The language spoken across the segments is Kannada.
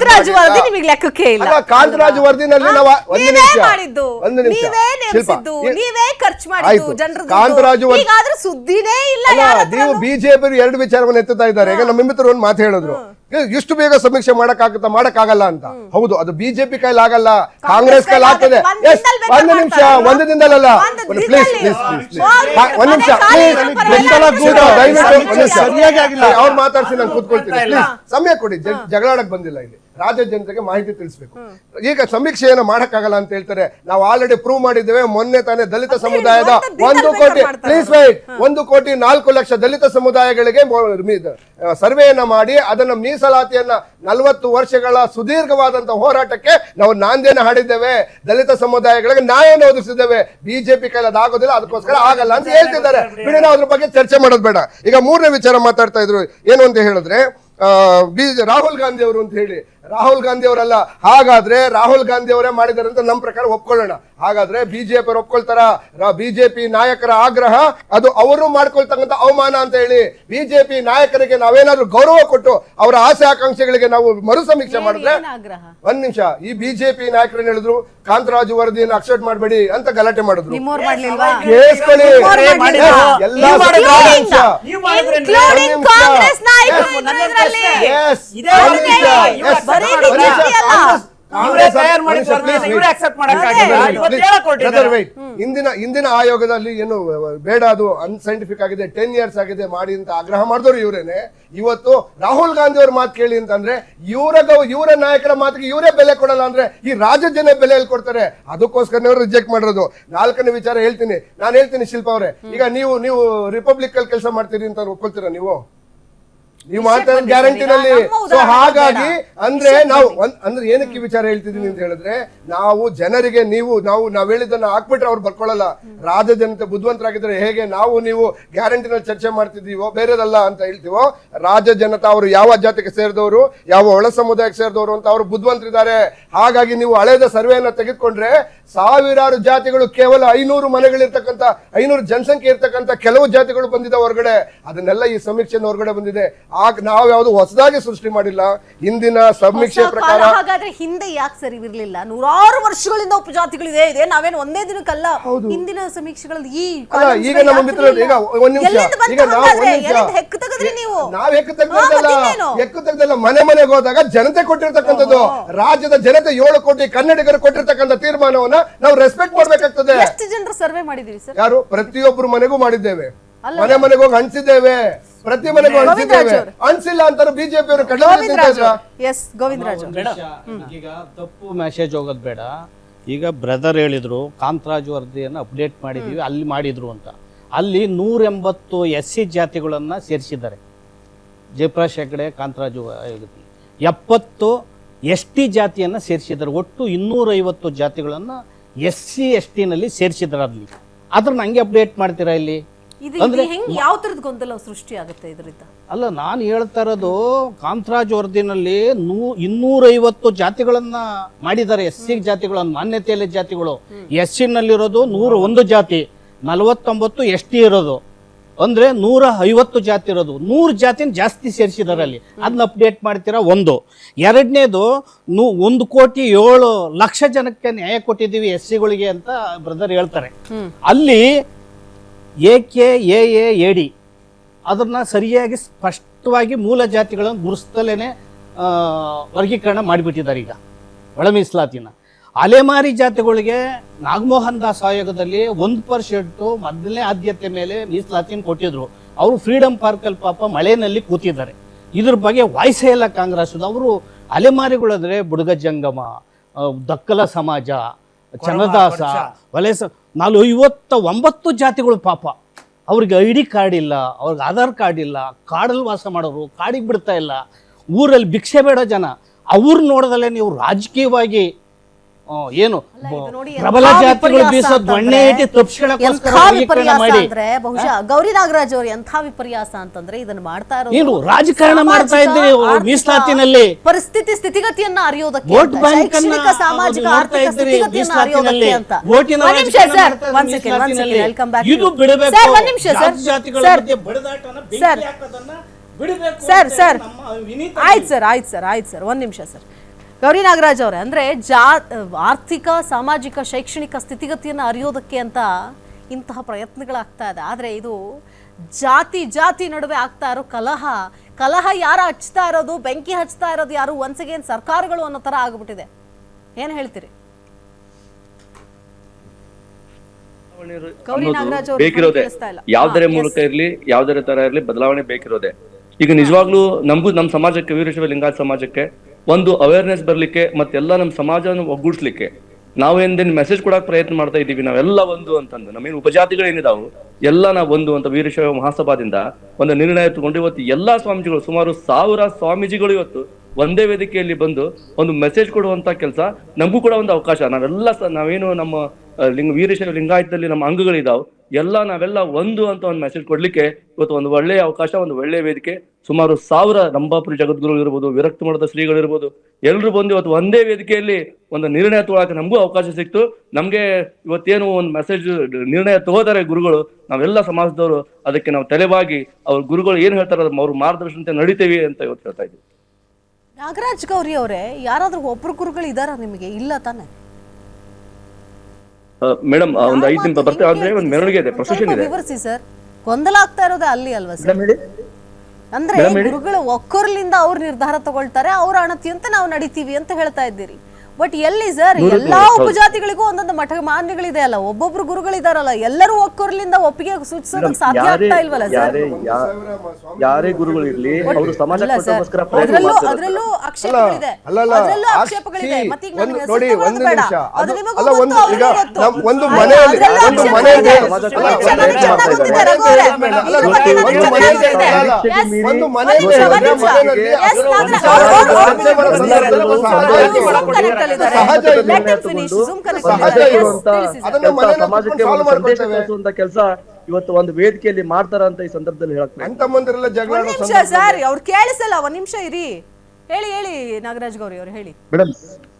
ಕಾಂತರಾಜು ವರದಿ ನಿಮಗೆ ಲೆಕ್ಕಕ್ಕೆ ಇಲ್ಲ. ಕಾಂತರಾಜು ವರದಿನಲ್ಲಿ ನಾವು ಒಂದು ನಿಮಿಷ. ಮಾಡಿದ್ದು. ಒಂದು ನಿಮಿಷ. ನೀವೇ ನೇಮಿಸಿದ್ದು. ನೀವೇ ಖರ್ಚು ಮಾಡಿದ್ದು. ಜನರ ಕಾಂತರಾಜು ಈಗಾದ್ರೂ ಸುದ್ದಿನೇ ಇಲ್ಲ ನೀವು ಬಿಜೆಪಿ ಎರಡು ವಿಚಾರವನ್ನು ಎತ್ತುತ್ತಾ ಇದ್ದಾರೆ. ಈಗ ನಮ್ಮ ಮಿತ್ರರು ಒಂದು ಮಾತು ಹೇಳಿದ್ರು. ಇಷ್ಟು ಬೇಗ ಸಮೀಕ್ಷೆ ಮಾಡಕ್ಕಾಗುತ್ತಾ ಮಾಡಕ್ಕಾಗಲ್ಲ ಅಂತ. ಹೌದು ಅದು ಬಿಜೆಪಿ ಕೈಲಿ ಆಗಲ್ಲ ಕಾಂಗ್ರೆಸ್ ಕೈಲಿ ಆಗ್ತದೆ. ಒಂದು ನಿಮಿಷ? ಒಂದು ದಿನದಲ್ಲ ಒಂದು ಪ್ಲೀಸ್ ದಿನದಲ್ಲಿ. ಪ್ಲೀಸ್ ಒಂದು ನಿಮಿಷ. ದಯವಿಟ್ಟು. ಅವ್ರು ಮಾತಾಡ್ಸಿ ನಾನು ಕೂತ್ಕೊಳ್ತೀನಿ. ಪ್ಲೀಸ್ ಸಮಯ ಕೊಡಿ. ಜಗಳಾಡಕ್ ಬಂದಿಲ್ಲ ಇಲ್ಲಿ. ರಾಜ್ಯ ಜನತೆಗೆ ಮಾಹಿತಿ ತಿಳಿಸಬೇಕು. ಈಗ ಸಮೀಕ್ಷೆಯನ್ನು ಮಾಡಕ್ಕಾಗಲ್ಲ ಅಂತ ಹೇಳ್ತಾರೆ. ನಾವು ಆಲ್ರೆಡಿ ಪ್ರೂವ್ ಮಾಡಿದ್ದೇವೆ ಮೊನ್ನೆ ತಾನೇ ದಲಿತ ಸಮುದಾಯದ ಒಂದು ಕೋಟಿ ಪ್ಲೀಸ್ ವೈಟ್ ಒಂದು ಕೋಟಿ ನಾಲ್ಕು ಲಕ್ಷ ದಲಿತ ಸಮುದಾಯಗಳಿಗೆ ಸರ್ವೆಯನ್ನ ಮಾಡಿ ಅದನ್ನ ಮೀಸಲಾತಿಯನ್ನ ನಲವತ್ತು ವರ್ಷಗಳ ಸುದೀರ್ಘವಾದಂತಹ ಹೋರಾಟಕ್ಕೆ ನಾವು ನಾಂದಿಯನ್ನು ಹಾಡಿದ್ದೇವೆ. ದಲಿತ ಸಮುದಾಯಗಳಿಗೆ ನ್ಯಾಯವನ್ನು ಒದಗಿಸಿದ್ದೇವೆ. ಬಿಜೆಪಿ ಕೈಲಿ ಅದಾಗೋದಿಲ್ಲ ಅದಕ್ಕೋಸ್ಕರ ಆಗಲ್ಲ ಅಂತ ಹೇಳ್ತಿದ್ದಾರೆ. ಬಿಡಿ ನಾವು ಅದ್ರ ಬಗ್ಗೆ ಚರ್ಚೆ ಮಾಡೋದು ಬೇಡ. ಈಗ ಮೂರನೇ ವಿಚಾರ ಮಾತಾಡ್ತಾ ಇದ್ರು. ಏನು ಅಂತ ಹೇಳಿದ್ರೆ ಬಿ ರಾಹುಲ್ ಗಾಂಧಿ ಅವರು ಅಂತ ಹೇಳಿ. ರಾಹುಲ್ ಗಾಂಧಿ ಅವರಲ್ಲ ಹಾಗಾದ್ರೆ ರಾಹುಲ್ ಗಾಂಧಿ ಅವರೇ ಮಾಡಿದಾರೆ ಅಂತ ನಮ್ಮ ಪ್ರಕಾರ ಒಪ್ಕೊಳ್ಳೋಣ. ಹಾಗಾದ್ರೆ ಬಿಜೆಪಿ ಅವರು ಒಪ್ಕೊಳ್ತಾರ ಬಿಜೆಪಿ ನಾಯಕರ ಆಗ್ರಹ ಅದು ಅವರು ಮಾಡ್ಕೊಳ್ತಕ್ಕಂಥ ಅವಮಾನ ಅಂತ ಹೇಳಿ ಬಿಜೆಪಿ ನಾಯಕರಿಗೆ ನಾವೇನಾದ್ರೂ ಗೌರವ ಕೊಟ್ಟು ಅವರ ಆಸೆ ಆಕಾಂಕ್ಷೆಗಳಿಗೆ ನಾವು ಮರು ಸಮೀಕ್ಷೆ ಮಾಡಿದ್ರೆ ಏನ್ ಆಗ್ರಹ? ಒಂದ್ ನಿಮಿಷ ಈ ಬಿಜೆಪಿ ನಾಯಕರು ಹೇಳಿದ್ರು ಕಾಂತರಾಜು ವರದಿಯನ್ನು ಅಕ್ಸೆಪ್ಟ್ ಮಾಡಬೇಡಿ ಅಂತ ಗಲಾಟೆ ಕೇಳಿಸ್ಕೊಳ್ಳಿ ಮಾಡಿದ್ರು. ಎಲ್ಲ ಇಂದಿನ ಇಂದಿನ ಆಯೋಗದಲ್ಲಿ ಏನು ಬೇಡ ಅದು ಅನ್ಸೈಂಟಿಫಿಕ್ ಆಗಿದೆ ಟೆನ್ ಇಯರ್ಸ್ ಆಗಿದೆ ಮಾಡಿ ಅಂತ ಆಗ್ರಹ ಮಾಡಿದವರು ಇವರೇನೆ. ಇವತ್ತು ರಾಹುಲ್ ಗಾಂಧಿ ಅವ್ರ ಮಾತು ಕೇಳಿ ಅಂತಂದ್ರೆ ಇವರ ಗೌ- ಇವರ ನಾಯಕರ ಮಾತಿಗೆ ಇವರೇ ಬೆಲೆ ಕೊಡಲ್ಲ ಅಂದ್ರೆ ಈ ರಾಜ್ಯ ಜನ ಬೆಲೆ ಕೊಡ್ತಾರೆ. ಅದಕ್ಕೋಸ್ಕರ ಅವರು ರಿಜೆಕ್ಟ್ ಮಾಡಿರೋದು. ನಾಲ್ಕನೇ ವಿಚಾರ ಹೇಳ್ತೀನಿ. ನಾನು ಹೇಳ್ತೀನಿ ಶಿಲ್ಪ ಅವರೇ. ಈಗ ನೀವು ನೀವು ರಿಪಬ್ಲಿಕ್ ಅಲ್ಲಿ ಕೆಲಸ ಮಾಡ್ತೀರಿ ಅಂತ ಒಪ್ಕೊಳ್ತೀರಾ ನೀವು? ನೀವು ಗ್ಯಾರಂಟಿ ಗ್ಯಾರಂಟಿನಲ್ಲಿ ಸೊ ಹಾಗಾಗಿ ಅಂದ್ರೆ ನಾವು ಅಂದ್ರೆ ಏನಕ್ಕೆ ವಿಚಾರ ಹೇಳ್ತಿದೀನಿ ಅಂತ ಹೇಳಿದ್ರೆ ನಾವು ಜನರಿಗೆ ನೀವು ನಾವು ನಾವ್ ಹೇಳಿದ್ದನ್ನ ಹಾಕ್ಬಿಟ್ರೆ ಅವ್ರು ಬರ್ಕೊಳ್ಳಲ್ಲ. ರಾಜ ಜನತೆ ಬುದ್ಧಿವಂತರಾಗಿದ್ರೆ ಹೇಗೆ ನಾವು ನೀವು ಗ್ಯಾರಂಟಿನಲ್ಲಿ ಚರ್ಚೆ ಮಾಡ್ತಿದೀವೋ ಬೇರೆದಲ್ಲ ಅಂತ ಹೇಳ್ತೀವೋ ರಾಜ ಜನತಾ ಅವರು ಯಾವ ಜಾತಿಗೆ ಸೇರಿದವರು ಯಾವ ಒಳ ಸಮುದಾಯಕ್ಕೆ ಸೇರಿದವರು ಅಂತ ಅವರು ಬುದ್ಧಿವಂತರಿದ್ದಾರೆ. ಹಾಗಾಗಿ ನೀವು ಹಳೇದ ಸರ್ವೆಯನ್ನ ತೆಗೆದುಕೊಂಡ್ರೆ ಸಾವಿರಾರು ಜಾತಿಗಳು ಕೇವಲ ಐನೂರು ಮನೆಗಳಿರ್ತಕ್ಕಂಥ ಐನೂರು ಜನಸಂಖ್ಯೆ ಇರ್ತಕ್ಕಂಥ ಕೆಲವು ಜಾತಿಗಳು ಬಂದಿದೆ ಹೊರಗಡೆ. ಅದನ್ನೆಲ್ಲ ಈ ಸಮೀಕ್ಷೆನ ಹೊರಗಡೆ ಬಂದಿದೆ. ಆಗ ನಾವು ಯಾವುದು ಹೊಸದಾಗಿ ಸೃಷ್ಟಿ ಮಾಡಿಲ್ಲ. ಹಿಂದಿನ ಸಮೀಕ್ಷೆ ಪ್ರಕಾರ ಹಾಗಾದ್ರೆ ಹಿಂದೆ ಯಾಕೆ ಸರಿ ಇರಲಿಲ್ಲ? ನೂರಾರು ವರ್ಷಗಳಿಂದ ಉಪಜಾತಿಗಳಿದೆ ಇದೆ ನಾವೇನು ಒಂದೇ ದಿನಕ್ಕಲ್ಲ. ಹಿಂದಿನ ಸಮೀಕ್ಷೆಗಳಲ್ಲಿ ಈ ಈಗ ನಮ್ಮ ಮಿತ್ರರು ಈಗ? ಒಂದ್ ನಿಮಿಷ. ಈಗ ನಾವು? ಒಂದ್ ನಿಮಿಷ. ತೆಗೆದ್ರಿ ನೀವು ತೆಗ್ದಲ್ಲ? ತೆಗ್ದಲ್ಲ ಮನೆ ಮನೆಗೆ ಹೋದಾಗ ಜನತೆ ಕೊಟ್ಟಿರ್ತಕ್ಕಂಥದ್ದು ರಾಜ್ಯದ ಜನತೆ ಏಳು ಕೋಟಿ ಕನ್ನಡಿಗರು ಕೊಟ್ಟಿರ್ತಕ್ಕಂಥ ತೀರ್ಮಾನವನ್ನ ನಾವು ರೆಸ್ಪೆಕ್ಟ್ ಮಾಡ್ಬೇಕಾಗ್ತದೆ. ಎಷ್ಟು ಜನರು ಸರ್ವೆ ಮಾಡಿದೀವಿ ಸರ್ ಯಾರು? ಪ್ರತಿಯೊಬ್ಬರು ಮನೆಗೂ ಮಾಡಿದ್ದೇವೆ. ಮನೆ ಮನೆಗೆ ಹೋಗಿ ಹಂಚಿದ್ದೇವೆ. ಪ್ರತಿ ಮನೆಗೂ ಗೋವಿಂದ ಹಂಚಿದ್ದೇವೆ. ಹಂಚಿಲ್ಲ ಅಂತಾರೆ ಬಿಜೆಪಿ ಅವರು ಕಡಿಮೆ ಎಸ್. ಈಗ ತಪ್ಪು ಮೆಸೇಜ್ ಹೋಗೋದು ಬೇಡ. ಈಗ ಬ್ರದರ್ ಹೇಳಿದ್ರು ಕಾಂತರಾಜು ವರದಿಯನ್ನು ಅಪ್ಡೇಟ್ ಮಾಡಿದೀವಿ ಅಲ್ಲಿ ಮಾಡಿದ್ರು ಅಂತ. ಅಲ್ಲಿ ನೂರ ಎಂಬತ್ತು ಎಸ್ ಸಿ ಜಾತಿಗಳನ್ನು ಸೇರಿಸಿದ್ದಾರೆ. ಜಯಪ್ರಕಾಶ್ ಹೆಗ್ಡೆ ಕಾಂತರಾಜು ಎಪ್ಪತ್ತು ಎಸ್ ಟಿ ಜಾತಿಯನ್ನು ಸೇರಿಸಿದ್ದಾರೆ. ಒಟ್ಟು ಇನ್ನೂರೈವತ್ತು ಜಾತಿಗಳನ್ನು ಎಸ್ ಸಿ ಎಸ್ ಟಿನಲ್ಲಿ ಸೇರಿಸಿದ್ದಾರೆ ಅಲ್ಲಿ. ಅದನ್ನ ಹಂಗೆ ಅಪ್ಡೇಟ್ ಮಾಡ್ತೀರಾ ಇಲ್ಲಿ? ಯಾವ ತರದ ಗೊಂದಲ ಸೃಷ್ಟಿ ಆಗುತ್ತೆ ಇದರಿಂದ? ಅಲ್ಲ ನಾನು ಹೇಳ್ತಾ ಇರೋದು ಕಾಂತರಾಜ್ ವರದಿನಲ್ಲಿ ನೂ ಇನ್ನೂರೈವತ್ತು ಜಾತಿಗಳನ್ನ ಮಾಡಿದ್ದಾರೆ. ಎಸ್ ಸಿ ಜಾತಿಗಳನ್ನು ಮಾನ್ಯತೆಯಲ್ಲಿ ಜಾತಿಗಳು. ಎಸ್ ಸಿನಲ್ಲಿರೋದು ನೂರ ಒಂದು ಜಾತಿ. ನಲವತ್ತೊಂಬತ್ತು ಎಸ್ ಟಿ ಇರೋದು. ಅಂದ್ರೆ ನೂರ ಐವತ್ತು ಜಾತಿ ಇರೋದು. ನೂರು ಜಾತಿನ ಜಾಸ್ತಿ ಸೇರಿಸಿದಾರಲ್ಲಿ. ಅಲ್ಲಿ ಅದನ್ನ ಅಪ್ಡೇಟ್ ಮಾಡ್ತೀರಾ? ಒಂದು. ಎರಡನೇದು ನೂ ಒಂದು ಕೋಟಿ ಏಳು ಲಕ್ಷ ಜನಕ್ಕೆ ನ್ಯಾಯ ಕೊಟ್ಟಿದ್ದೀವಿ ಎಸ್ ಸಿಗಳಿಗೆ ಅಂತ ಬ್ರದರ್ ಹೇಳ್ತಾರೆ. ಅಲ್ಲಿ A K A A A D ಅದನ್ನ ಸರಿಯಾಗಿ ಸ್ಪಷ್ಟವಾಗಿ ಮೂಲ ಜಾತಿಗಳನ್ನು ಗುರುಸ್ತಲೇನೆ ವರ್ಗೀಕರಣ ಮಾಡಿಬಿಟ್ಟಿದ್ದಾರೆ ಈಗ. ಒಳ ಮೀಸಲಾತಿನ ಅಲೆಮಾರಿ ಜಾತಿಗಳಿಗೆ ನಾಗಮೋಹನ್ ದಾಸ್ ಆಯೋಗದಲ್ಲಿ ಒಂದು ಪರ್ಸೆಂಟ್ ಮೊದಲನೇ ಆದ್ಯತೆ ಮೇಲೆ ಮೀಸಲಾತಿನ ಕೊಟ್ಟಿದ್ರು. ಅವರು ಫ್ರೀಡಮ್ ಪಾರ್ಕಲ್ಲಿ ಪಾಪ ಮಳೆನಲ್ಲಿ ಕೂತಿದ್ದಾರೆ. ಇದ್ರ ಬಗ್ಗೆ ವಾಯ್ಸೇ ಇಲ್ಲ ಕಾಂಗ್ರೆಸ್ ಅವರು ಅಲೆಮಾರಿಗಳಂದ್ರೆ ಬುಡಗ ಜಂಗಮ ದಕ್ಕಲ ಸಮಾಜ ಚನ್ನದಾಸ ವಲಸ ನಾಲ್ಕು ಐವತ್ತ ಒಂಬತ್ತು ಜಾತಿಗಳು ಪಾಪ. ಅವ್ರಿಗೆ ಐ ಡಿ ಕಾರ್ಡ್ ಇಲ್ಲ ಅವ್ರಿಗೆ ಆಧಾರ್ ಕಾರ್ಡ್ ಇಲ್ಲ ಕಾಡಲ್ಲಿ ವಾಸ ಮಾಡೋರು ಕಾಡಿಗೆ ಬಿಡ್ತಾ ಇಲ್ಲ. ಊರಲ್ಲಿ ಭಿಕ್ಷೆ ಬೇಡ ಜನ. ಅವ್ರು ನೋಡದಲ್ಲೇ ನೀವು ರಾಜಕೀಯವಾಗಿ ಏನು? ಪ್ರಬಲ ಜಾತಿಗಳು ಇಟ್ಟು ಮಾಡಿ. ಅಂದ್ರೆ ಬಹುಶಃ ಗೌರಿ ನಾಗರಾಜ್ ಅವರು ಎಂಥ ವಿಪರ್ಯಾಸ ಅಂತಂದ್ರೆ ಇದನ್ನ ಮಾಡ್ತಾ ಇರೋದು ಏನು ರಾಜಕಾರಣ ಮಾಡ್ತಾ ಇದ್ದೀರಿ ಮೀಸಲಾತಿನಲ್ಲಿ? ಪರಿಸ್ಥಿತಿ ಸ್ಥಿತಿಗತಿಯನ್ನ ಅರಿಯೋದಕ್ಕೆ ವೋಟ್ ಬ್ಯಾಂಕ್ ಅನ್ನ ಸಾಮಾಜಿಕ ಆರ್ಥಿಕ ಸ್ಥಿತಿಗತಿಯನ್ನ ಅರಿಯೋದಕ್ಕೆ ಅಂತ. ವೋಟಿನ ಒಂದ್ ನಿಮಿಷ ಸರ್ ಮಾಡ್ತಾ ಒಂದ್ ಸೆಕೆಂಡ್ ಒಂದ್ ಸೆಕೆಂಡ್ ವೆಲ್ಕಮ್ ಬ್ಯಾಕ್ ಇದು ಬಿಡಬೇಕು. ಸರ್ ಒಂದ್ ನಿಮಿಷ ಸರ್ ಜಾತಿಗಳ ಮಧ್ಯೆ ಬಡಿದಾಟನ ಬೆಂಕಿ ಹಾಕೋದನ್ನ ಬಿಡಬೇಕು ಸರ್ ಸರ್. ವಿನೀತ ಆಯ್ತು ಸರ್ ಆಯ್ತು ಸರ್ ಆಯ್ತು ಸರ್. ಒಂದ್ ನಿಮಿಷ ಸರ್. ಗೌರಿ ನಾಗರಾಜ್ ಅವರೇ ಅಂದ್ರೆ ಜಾ ಆರ್ಥಿಕ ಸಾಮಾಜಿಕ ಶೈಕ್ಷಣಿಕ ಸ್ಥಿತಿಗತಿಯನ್ನು ಅರಿಯೋದಕ್ಕೆ ಅಂತ ಇಂತಹ ಪ್ರಯತ್ನಗಳಾಗ್ತಾ ಇದೆ. ಆದರೆ ಇದು ಜಾತಿ ಜಾತಿ ನಡುವೆ ಆಗ್ತಾ ಇರೋ ಕಲಹ ಕಲಹ ಯಾರು ಹಚ್ತಾ ಇರೋದು ಬೆಂಕಿ ಹಚ್ತಾ ಇರೋದು ಯಾರು ಒನ್ಸ್ ಅಗೇನ್ ಸರ್ಕಾರಗಳು ಅನ್ನೋ ತರ ಆಗ್ಬಿಟ್ಟಿದೆ. ಏನು ಹೇಳ್ತೀರಿ? ಗೌರಿ ನಾಗರಾಜ್ ಬೇಕಿರೋದೆ. ಯಾವ್ದರ ಮೂಲಕ ಇರ್ಲಿ ಯಾವ್ದರ ತರ ಇರ್ಲಿ ಬದಲಾವಣೆ ಬೇಕಿರೋದೆ. ಈಗ ನಿಜವಾಗ್ಲೂ ನಮಗೂ ನಮ್ಮ ಸಮಾಜಕ್ಕೆ ವೀರಶೈವ ಲಿಂಗಾಯತ ಸಮಾಜಕ್ಕೆ ಒಂದು ಅವೇರ್ನೆಸ್ ಬರಲಿಕ್ಕೆ ಮತ್ತೆಲ್ಲ ನಮ್ಮ ಸಮಾಜವನ್ನು ಒಗ್ಗೂಡಿಸ್ಲಿಕ್ಕೆ ನಾವೇಂದೇನು ಮೆಸೇಜ್ ಕೊಡಕ್ ಪ್ರಯತ್ನ ಮಾಡ್ತಾ ಇದ್ದೀವಿ, ನಾವೆಲ್ಲ ಒಂದು ಅಂತಂದು. ನಮ್ಮೇನು ಉಪಜಾತಿಗಳೇನಿದಾವು ಎಲ್ಲ ನಾವು ಒಂದು ಅಂತ ವೀರಶೈವ ಮಹಾಸಭಾದಿಂದ ಒಂದು ನಿರ್ಣಯ ತಗೊಂಡು ಇವತ್ತು ಎಲ್ಲಾ ಸ್ವಾಮೀಜಿಗಳು ಸುಮಾರು ಸಾವಿರ ಸ್ವಾಮೀಜಿಗಳು ಇವತ್ತು ಒಂದೇ ವೇದಿಕೆಯಲ್ಲಿ ಬಂದು ಒಂದು ಮೆಸೇಜ್ ಕೊಡುವಂತ ಕೆಲಸ ನಮಗೂ ಕೂಡ ಒಂದು ಅವಕಾಶ. ನಾವೆಲ್ಲ ನಾವೇನು ನಮ್ಮ ಲಿಂಗ ವೀರಶೈವ ಲಿಂಗಾಯತದಲ್ಲಿ ನಮ್ಮ ಅಂಗಗಳಿದಾವ್. ಎಲ್ಲ ನಾವೆಲ್ಲ ಒಂದು ಅಂತ ಒಂದು ಮೆಸೇಜ್ ಕೊಡ್ಲಿಕ್ಕೆ ಇವತ್ತು ಒಂದು ಒಳ್ಳೆಯ ಅವಕಾಶ, ಒಂದು ಒಳ್ಳೆಯ ವೇದಿಕೆ, ಸುಮಾರು ಸಾವಿರ ರಂಭಾಪುರಿ ಜಗದ್ಗುರು ಇರ್ಬೋದು, ವಿರಕ್ತ ಮಠದ ಶ್ರೀಗಳು ಇರ್ಬೋದು ಎಲ್ಲರೂ ಬಂದು ಇವತ್ತು ಒಂದೇ ವೇದಿಕೆಯಲ್ಲಿ ಒಂದು ನಿರ್ಣಯ ತಗೊಳಕ್ಕೆ ನಮಗೂ ಅವಕಾಶ ಸಿಕ್ತು. ನಮ್ಗೆ ಇವತ್ತೇನು ಒಂದು ಮೆಸೇಜ್ ನಿರ್ಣಯ ತಗೋತಾರೆ ಗುರುಗಳು, ನಾವೆಲ್ಲ ಸಮಾಜದವರು, ಅದಕ್ಕೆ ನಾವು ತಲೆಬಾಗಿ ಅವ್ರ ಗುರುಗಳು ಏನು ಹೇಳ್ತಾರೆ ಅವ್ರ ಮಾರ್ಗದರ್ಶನತೆ ನಡೀತೇವೆ ಅಂತ ಇವತ್ತು ಹೇಳ್ತಾ ಇದ್ದೀವಿ. ನಾಗರಾಜ್ ಗೌರಿ ಅವರೇ, ಯಾರಾದರೂ ಒಬ್ರು ಗುರುಗಳು ಇದ್ದಾರಾ ನಿಮಗೆ? ಇಲ್ಲ ತಾನೆ? ಮೇಡಮ್ ಒಂದು ಐದು ನಿಮಿಷ ಬರ್ತೇವೆ ಅಂದ್ರೆ ಒಂದು ಮೆರವಣಿಗೆ ಇದೆ ಪ್ರೊಸೆಷನ್ ಇದೆ. ವಿವರಿಸಿ ಸರ್. ಗೊಂದಲ ಆಗ್ತಾ ಇರೋದೇ ಅಲ್ಲಿ ಅಲ್ವಾ ಸರ್? ಅಂದ್ರೆ ಗುರುಗಳ ಒಕ್ಕೊರ್ಲಿಂದ ಅವ್ರು ನಿರ್ಧಾರ ತಗೊಳ್ತಾರೆ ಅವ್ರ ಅಣತಿ ಅಂತ ನಾವು ನಡಿತೀವಿ ಅಂತ ಹೇಳ್ತಾ ಇದ್ದೀರಿ. ಬಟ್ ಎಲ್ಲಿ ಸರ್ ಎಲ್ಲಾ ಉಪಜಾತಿಗಳಿಗೂ ಒಂದೊಂದು ಮಠ ಮಾನ್ಯಗಳಿದೆ ಅಲ್ಲ ಒಬ್ಬೊಬ್ರು ಗುರುಗಳಿದಾರಲ್ಲ ಎಲ್ಲರೂ ಒಕ್ಕೊರ್ಲಿಂದ ಒಪ್ಪಿಗೆ ಸೂಚಿಸೋದಕ್ಕೆ ಸಾಧ್ಯ ಆಗ್ತಾ ಇಲ್ವಲ್ಲ ಸರ್ ಯಾರೇ ಯಾ- ಯಾರೇ ಗುರುಗಳು ಇರ್ಲಿ ಅವರು ಸಮಾಜ ಅಲ್ಲ ಸರ್ ಕೊಟ್ಟೋಸ್ಕರ ಪ್ರಯತ್ನ ಅದ್ರಲ್ಲೂ ಮಾಡ್ತಿರೋದು. ಅದ್ರಲ್ಲೂ ಆಕ್ಷೇಪಗಳಿದೆ ಅಲ್ಲ, ಅಲ್ಲ, ಅದ್ರಲ್ಲೂ ಆಕ್ಷಿ- ಆಕ್ಷೇಪಗಳಿದೆ ಮತ್ತೆ ಈಗ ಒಂದು- ನೋಡಿ ಬೇಡ. ನಿಮಿಷ ಅದು ಅದು ನಿಮಗೂ ಅಲ್ಲ ಗೊತ್ತು, ಈಗ ಗೊತ್ತು. ನಮ್ ಅಲ್ಲ, ಮನೆಯಲ್ಲಿ ಅದ್ರಲ್ಲೂ. ಮನೆಯಲ್ಲಿ ಸಮಾಜ ಚೆನ್ನಾಗಿ ಮಾಡ್ತಾ ಗೊತ್ತಿದೆ, ಇದ್ದಾರೆ. ರಘು ಅವರೇ. ಅಲ್ಲ, ಇದ್ರ ಬಗ್ಗೆ ಮನೆಯಲ್ಲಿ ಚೆನ್ನಾಗಿ ಗೊತ್ತಿದೆ. ಅಲ್ಲ, Yes. ಮನೆಯಲ್ಲಿ ಅವ್ರು- ಅವ್ರು- ಅವ್ರು ಅವ್ರು- ಅವ್ರು ಅಣ್ಣ ಒಂದು ವೇದಿಕೆಯಲ್ಲಿ ಮಾಡ್ತಾರ ಅಂತ ಈ ಸಂದರ್ಭದಲ್ಲಿ ಸರ್ ಅವ್ರು ಕೇಳಿಸಲ್ಲ ಒಂದ್ ನಿಮಿಷ ಇರಿ. ಹೇಳಿ ಹೇಳಿ ನಾಗರಾಜ್ ಗೌರಿ ಅವ್ರು ಹೇಳಿ. ಮೇಡಮ್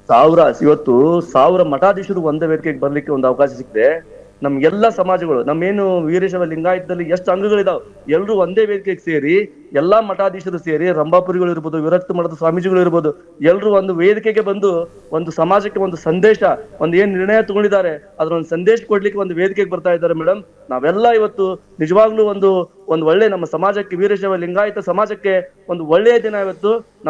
ಸಾವಿರ ಇವತ್ತು ಸಾವಿರ ಮಠಾಧೀಶರು ಒಂದೇ ವೇದಿಕೆಗೆ ಬರ್ಲಿಕ್ಕೆ ಒಂದು ಅವಕಾಶ ಸಿಕ್ಕಿದೆ. ನಮ್ ಎಲ್ಲ ಸಮಾಜಗಳು, ನಮ್ಮೇನು ವೀರೇಶವ ಲಿಂಗಾಯತದಲ್ಲಿ ಎಷ್ಟು ಅಂಗಗಳಿದಾವ್, ಎಲ್ರು ಒಂದೇ ವೇದಿಕೆಗೆ ಸೇರಿ, ಎಲ್ಲಾ ಮಠಾಧೀಶರು ಸೇರಿ, ರಂಭಾಪುರಿಗಳು ಇರ್ಬೋದು, ವಿರಕ್ತ ಮಠದ ಸ್ವಾಮೀಜಿಗಳು ಇರ್ಬೋದು, ಎಲ್ರು ಒಂದು ವೇದಿಕೆಗೆ ಬಂದು ಒಂದು ಸಮಾಜಕ್ಕೆ ಒಂದು ಸಂದೇಶ, ಒಂದು ಏನ್ ನಿರ್ಣಯ ತಗೊಂಡಿದ್ದಾರೆ ಅದ್ರ ಒಂದು ಸಂದೇಶ ಕೊಡ್ಲಿಕ್ಕೆ ಒಂದು ವೇದಿಕೆಗೆ ಬರ್ತಾ ಇದ್ದಾರೆ ಮೇಡಮ್ ನಾವೆಲ್ಲ ಇವತ್ತು ನಿಜವಾಗ್ಲೂ ಒಂದು ಒಂದು ಒಳ್ಳೆ ನಮ್ಮ ಸಮಾಜಕ್ಕೆ, ವೀರಶೈವ ಲಿಂಗಾಯತ ಸಮಾಜಕ್ಕೆ ಒಂದು ಒಳ್ಳೆಯ ದಿನ ಇವತ್ತು. ನಾವು